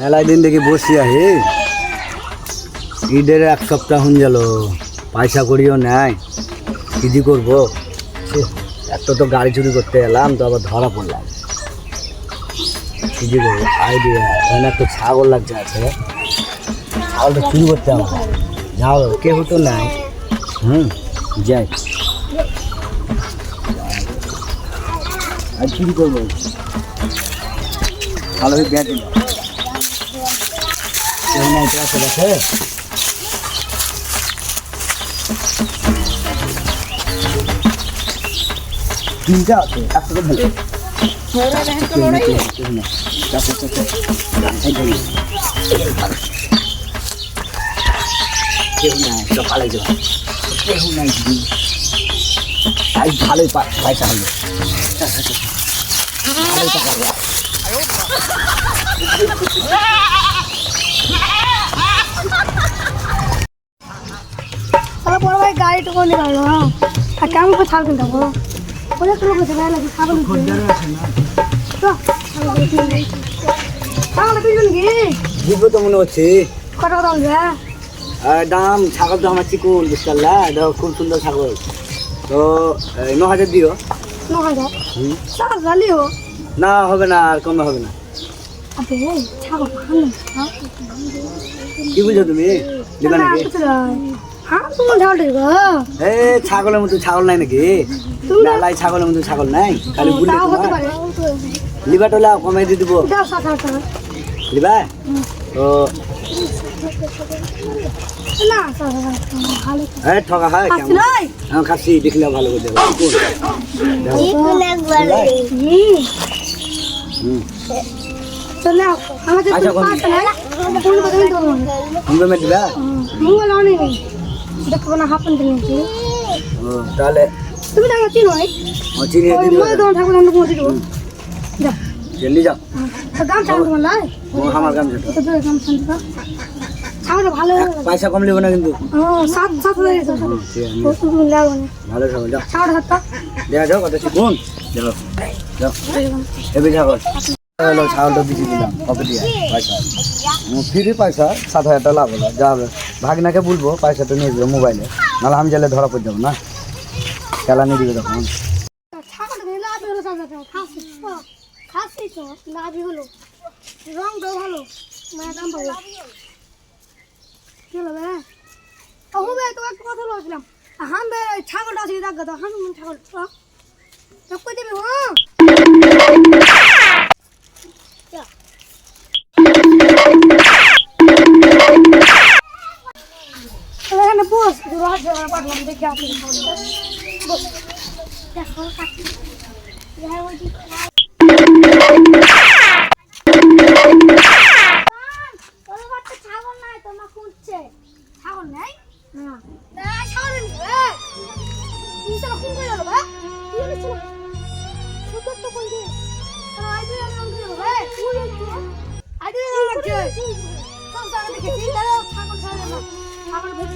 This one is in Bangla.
মেলায় দিন দেখি বসি আহে। ঈদের এক সপ্তাহ হন গেল, পয়সা করিও নেয় কি করব? এত তো গাড়ি চুরি করতে এলাম, তো আবার ধরা পড়লাম। কি করব? আইডিয়া এখানে একটা ছাগল লাগছে আছে। ছাগলটা চুরি করতে হবে। যাও কেউ তো নাই। হুম, যাই। আর চুরি করব? ভালো কেউ নাই তো আশেপাশে তিনটা আছে একসাথে ভালো কেউ নেই, নেই, কেউ নেই। ভালোই পা- পয়সা হলো ভালোই লাগে ছাগল কিনতে তো, ছাগল কিনতে যাই। ছাগল কিনবেন কি বুঝব তো মনে হচ্ছে কত কথা বলবে দাম ছাগল তো আমার চিকুন বুঝতে দেখো খুব সুন্দর ছাগল তো ন হাজার দিও ন হাজার। ছাগল ভালিও না হবে না আর কমে হবে না কি বুঝছ তুমি দিবা এ ছাগলের মতো ছাগল নাই নাকি? মেলায় ছাগলের মতো ছাগল নাই? খালি বুলে তাও হতে পারে। লিবা টোলা কমে দিয়ে দিব। লিবা টাকা। ভালো। ঠকা হয় কেমন? হ্যাঁ খাচ্ছি দেখলে ভালো করে দেবো হুম। আচ্ছা, কোন- দিবা? মঙ্গল অনেক। নেই দেখব না হাফ প্যান্ট নিয়েছি ও, তাহলে তুমি তো আমার চিনো চিনি। মই তোমার ঠাকুর আমরা পৌঁছে দেবো যা। জলদি যাও তো গাম ছাড়া তোমার লাই। আমার কাম যেত তো গাম ছাড়া ছাগলটা ভালো হয়ে গেল পয়সা কম লিবো না কিন্তু। ও সাত সাত হাজার গেছে। ও তুমি লাগবে না। ভালো ছাগল যাও ছাগলটা হাতটা। দেখা যাও কত চিকুন যাও যাও এবি ছাগল হলো ছাগলটা দিছি দিলাম কত দিয়ে? পয়সা। ফ্রি পয়সা সাত হাজার টাকা লাভ হলো যা ভাগনাকে বলব পয়সাটা নিয়ে মোবাইলে নাহলে আমি গেলে ধরা পড়ে যাব না খেলা নিয়ে দিবে তখন হলো মানে ছাগলটা আছে তো ছাগল তো কই দেবে হ্যাঁ ছাগল নাই? না। ছাগল গেল ভাই কি দাঁড়াও ছাগল ছাগল ছাগল